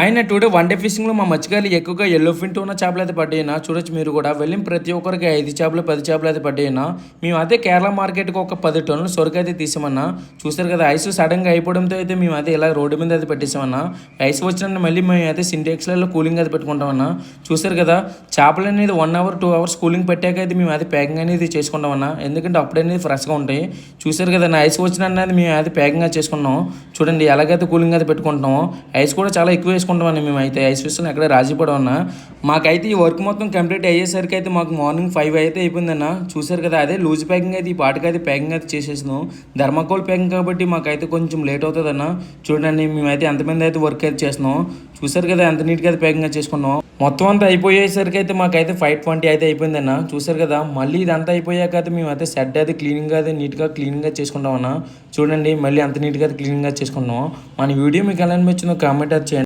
ఆయన today one day ఫిషింగ్లో మా మత్స్యకారులు ఎక్కువగా ఎల్లో ఫిన్ ఉన్న చేపలు అయితే పడ్డాయినా చూడొచ్చు మీరు కూడా. వెళ్ళిన ప్రతి ఒక్కరికి ఐదు చేపలు పది చేపలు అయితే పడ్డాయినా మేము అయితే కేరళ మార్కెట్కి ఒక పది టన్నులు సొరక అయితే తీసామన్నా. చూసారు కదా ఐస్ సడన్గా అయిపోవడంతో అయితే మేము అయితే ఇలా రోడ్డు మీద అయితే పెట్టేసామన్నా. ఐస్ వచ్చిన మళ్ళీ మేము అయితే సింటెక్స్లలో కూలింగ్ అయితే పెట్టుకుంటామన్నా. చూసారు కదా చేపలు అనేది one hour two hours cooling పెట్టాక అయితే మేము అది ప్యాకింగ్ అనేది చేసుకుంటామన్నా. ఎందుకంటే అప్పుడు అనేది ఫ్రెష్గా ఉంటాయి. చూసారు కదా ఐస్ వచ్చిన అనేది మేము అయితే ప్యాకింగ్ అయితే చేసుకున్నాం. చూడండి ఎలాగైతే కూలింగ్ అయితే పెట్టుకుంటున్నామో ఐస్ కూడా చాలా ఎక్కువ వేసుకుంటామని మేము అయితే ఐస్ విషయంలో ఎక్కడ రాజీ ఉన్నా మాకైతే ఈ వర్క్ మొత్తం కంప్లీట్ అయ్యేసరికి అయితే మాకు మార్నింగ్ ఫైవ్ అయితే అయిపోయిందన్న. చూసారు కదా అదే లూజ్ ప్యాకింగ్ అయితే ఈ పాటకి అయితే ప్యాకింగ్ అయితే చేసేసినాం. ధర్మకోల్ ప్యాకింగ్ కాబట్టి మాకైతే కొంచెం లేట్ అవుతుందన్న. చూడండి మేమైతే ఎంతమంది అయితే వర్క్ అయితే చేస్తున్నాం. చూసారు కదా ఎంత నీట్గా అయితే ప్యాకింగ్ చేసుకున్నాం. మొత్తం అంతా అయిపోయేసరికి అయితే మాకైతే ఫైవ్ ట్వంటీ అయితే అయిపోయిందన్న. చూసారు కదా మళ్ళీ ఇదంతా అయిపోయాక అయితే మేము అయితే సెట్ అయితే క్లీనింగ్ అయితే నీట్గా క్లీనింగ్గా చేసుకుంటామన్నా. చూడండి మళ్ళీ అంత నీట్గా అయితే క్లీనింగ్గా చేసుకున్నాం మన వీడియో మీకు ఎలా అనిపించిందో కామెంట్ అయితే చేయండి.